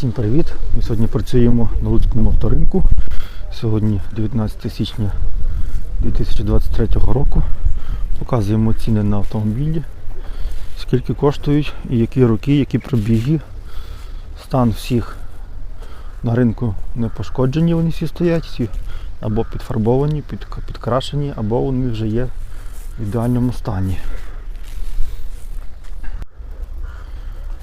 Всім привіт! Ми сьогодні працюємо на Луцькому авторинку. Сьогодні 19 січня 2023 року. Показуємо ціни на автомобілі, скільки коштують і які роки, які пробіги. Стан всіх на ринку не пошкоджені, вони всі стоять, всі або підфарбовані, під, підкрашені, або вони вже є в ідеальному стані.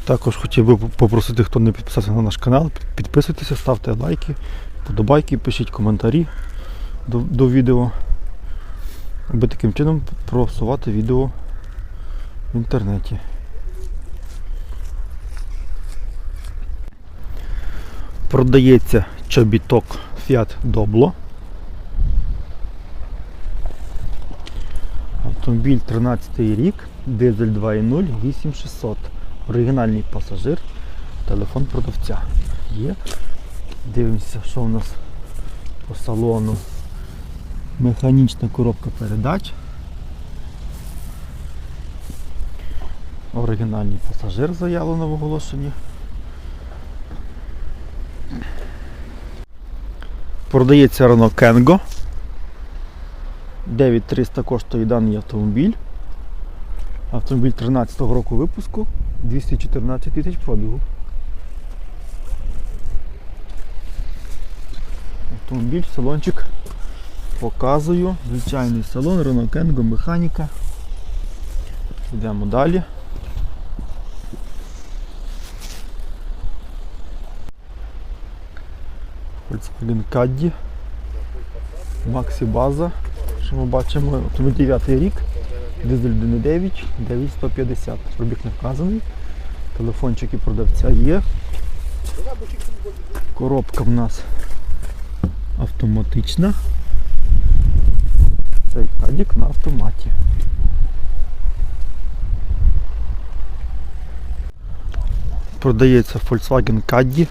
Також хотів би попросити, хто не підписався на наш канал, підписуйтеся, ставте лайки, подобайки, пишіть коментарі до, до відео, аби таким чином просувати відео в інтернеті. Продається чобіток Fiat Doblo. Автомобіль 13 рік, дизель 2.0, 8600. Оригінальний пасажир, телефон продавця є. Дивимося, що у нас по салону. Механічна коробка передач. Оригінальний пасажир заявлено в оголошенні. Продається Renault Kengo. 9300 коштує даний автомобіль. Автомобіль 13-го року випуску, 214 тисяч пробігу. Автомобіль, салончик показую. Звичайний салон, Kengo, механіка. Йдемо далі. Volkswagen Caddy. Maxi База. Що ми бачимо? Автомобіль 9 рік. Дизель 1.9, 9150. Пробіг не вказаний. Телефончики продавця є. Коробка в нас автоматична. Цей кадік на автоматі. Продається Volkswagen Caddy.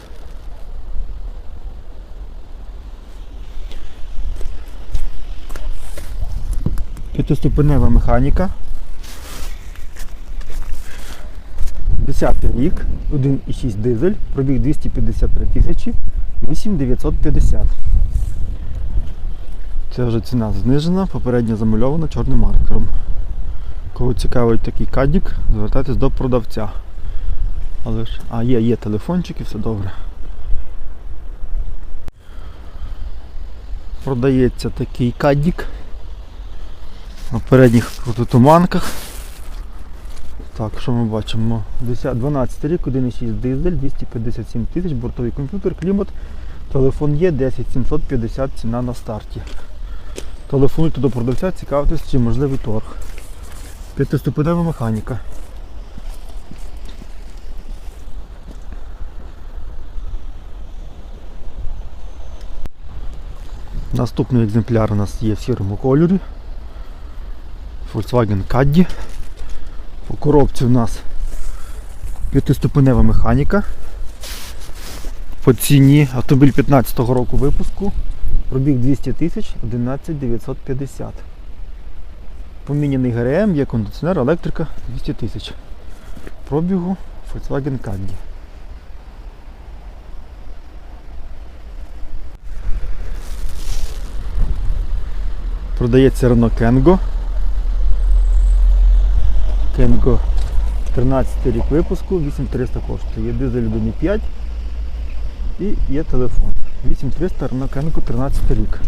П'ятиступенева механіка. 10 рік, 1,6 дизель, пробіг 253 тисячі, 8950. Це вже ціна знижена, попередньо замальована чорним маркером. Кого цікавить такий кадік, звертайтесь до продавця. Але ж, а є, є телефончик і все добре. Продається такий кадік на передніх протитуманках. Так, що ми бачимо? 12 рік, 1,6 дизель, 257 тисяч, бортовий комп'ютер, клімат, телефон є, 10750 ціна на старті. Телефонуйте до продавця, цікавитесь, чи можливий торг. П'ятиступенева механіка. Наступний екземпляр у нас є в сірому кольорі. Volkswagen Caddy. По коробці у нас п'ятиступенева механіка. По ціні автомобіль 15-го року випуску. Пробіг 200 тисяч 11 950. Поміняний ГРМ, є кондиціонер, електрика 200 тисяч. Пробігу Volkswagen Caddy. Продається Renault Kengo. Kengo 13 рік випуску, 8300 коштує. Є дизель 1.5 і є телефон. 8300 Renault Kengo 13 рік.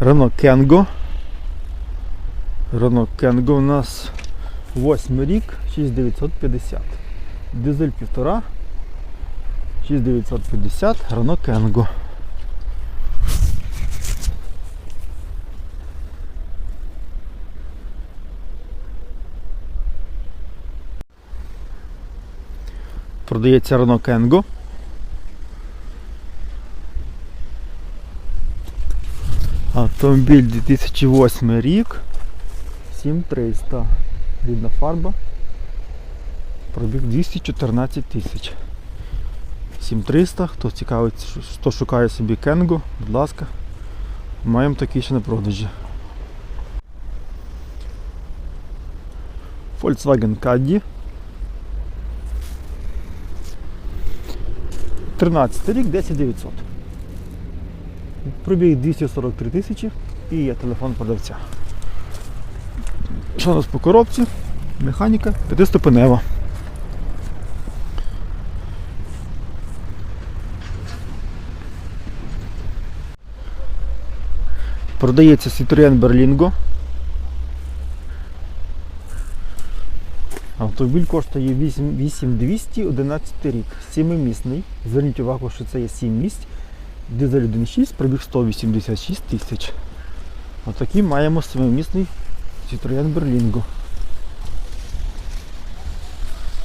Renault Kengo. Renault Kengo у нас 8 рік, 6950. Дизель 1,5. 6950 Renault Kengo. Продається Renault Kengo. Автомобіль 2008 рік. 7300. Рідна фарба. Пробіг 214 тисяч. 7300, хто цікавить, хто шукає собі Кенго, будь ласка, Маємо такий ще на продажі. Volkswagen Caddy. 13 рік, 10900. Пробіг 243 тисячі і є телефон продавця. Що у нас по коробці? Механіка п'ятиступенева. Продається Citroen Berlingo. Автомобіль коштує 8 8200 11 рік. Сімимісний. Зверніть увагу, що це є 7 місць. Дизель 1.6, пробіг 186 тисяч. Отакий маємо семимісний Citroen Berlingo.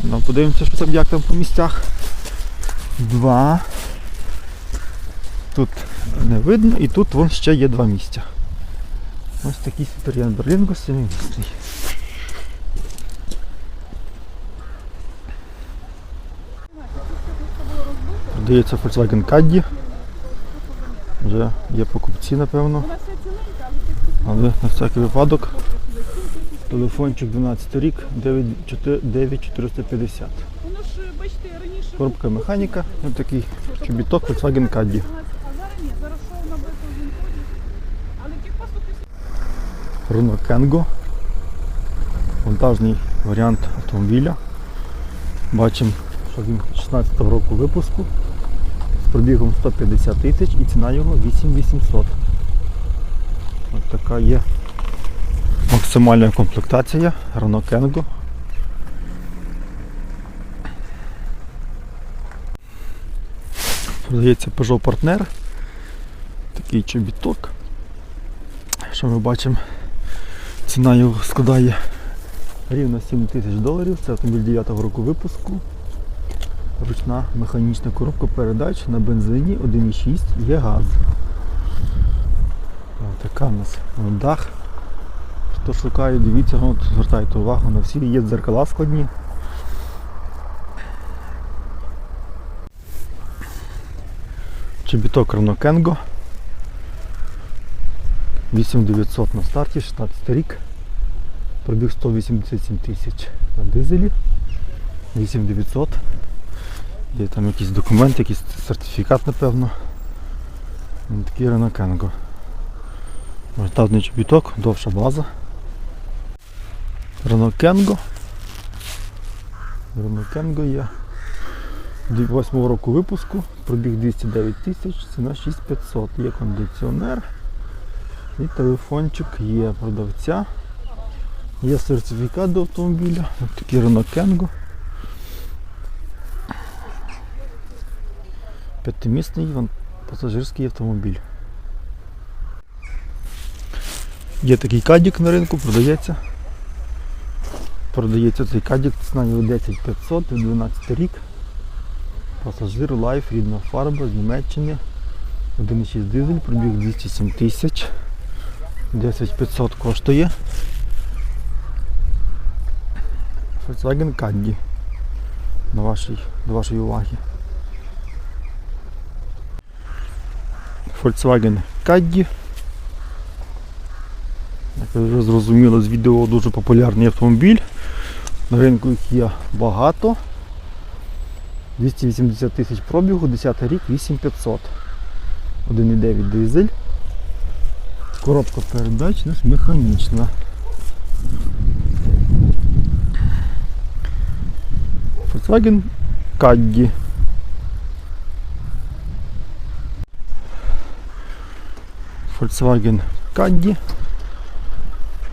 Ну, подивимося, що там як там по місцях. Два. Тут не видно і тут вон ще є два місця. Ось такий Citroen Berlingo семимісний. Продається Volkswagen Caddy. Вже є покупці, напевно. Але на всякий випадок. Телефончик 12 рік 9450. Воно ж, бачите, раніше. Коробка механіка, ось такий чобіток Volkswagen Caddy. Renault Kangoo. Вантажний варіант автомобіля. Бачимо, що він 16 року випуску з пробігом 150 тисяч і ціна його 8800. Ось така є максимальна комплектація Renault Kangoo. Продається Peugeot Partner. Такий чобіток. Що ми бачимо? Ціна його складає рівно 7 тисяч доларів. Це автомобіль 9 року випуску. Ручна механічна коробка передач на бензині 1,6 є газ. Така у нас дах. Хто шукає, дивіться, от, звертайте увагу на всі. Є дзеркала складні. Чобіток Renault Kangoo. 8900 на старті, 16 рік. Пробіг 187 тисяч на дизелі. 8900. Є там якийсь документ, якийсь сертифікат, напевно. Такий Kangoo. Масштабний чобіток, довша база. Renault Kangoo є. 8 року випуску, пробіг 209 тисяч, ціна 6500. Є кондиціонер. І телефончик є продавця. Є сертифікат до автомобіля. Ось такий Renault Kangoo. П'ятимісний пасажирський автомобіль. Є такий кадік на ринку, продається. Продається цей кадік, ціна його 10500, 12 рік. Пасажир лайф, рідна фарба з Німеччини. 1,6 дизель, пробіг 207 тисяч. 10500 коштує. Volkswagen Caddy. До вашої, до вашої уваги. Volkswagen Caddy. Як ви вже зрозуміли з відео дуже популярний автомобіль. На ринку їх є багато. 280 тисяч пробігу, 10 рік, 8500. 1,9 дизель. Коробка передач у нас механічна. Volkswagen Caddy. Volkswagen Caddy.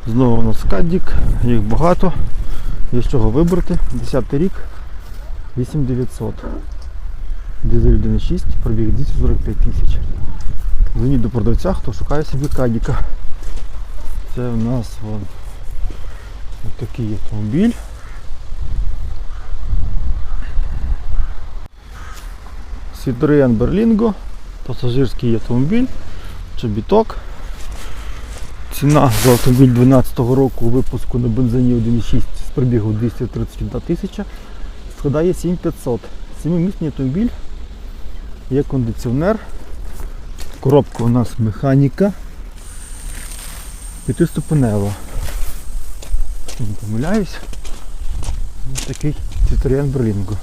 Знову у нас Каддік, їх багато. Є з чого вибрати. 10 рік, 8900. Дизель 1.6, пробіг 245 тисяч. Дзвоніть до продавця, хто шукає собі кадіка. Це у нас вон, ось такий автомобіль. Citroen Berlingo, пасажирський автомобіль, чобіток. Ціна за автомобіль 2012 року випуску на бензині 1.6 з пробігу 231 тисяча складає 7500. Сімимісний автомобіль, є кондиціонер, Коробка у нас механіка. П'ятиступенева. Не помиляюсь. Ось такий Citroen Berlingo.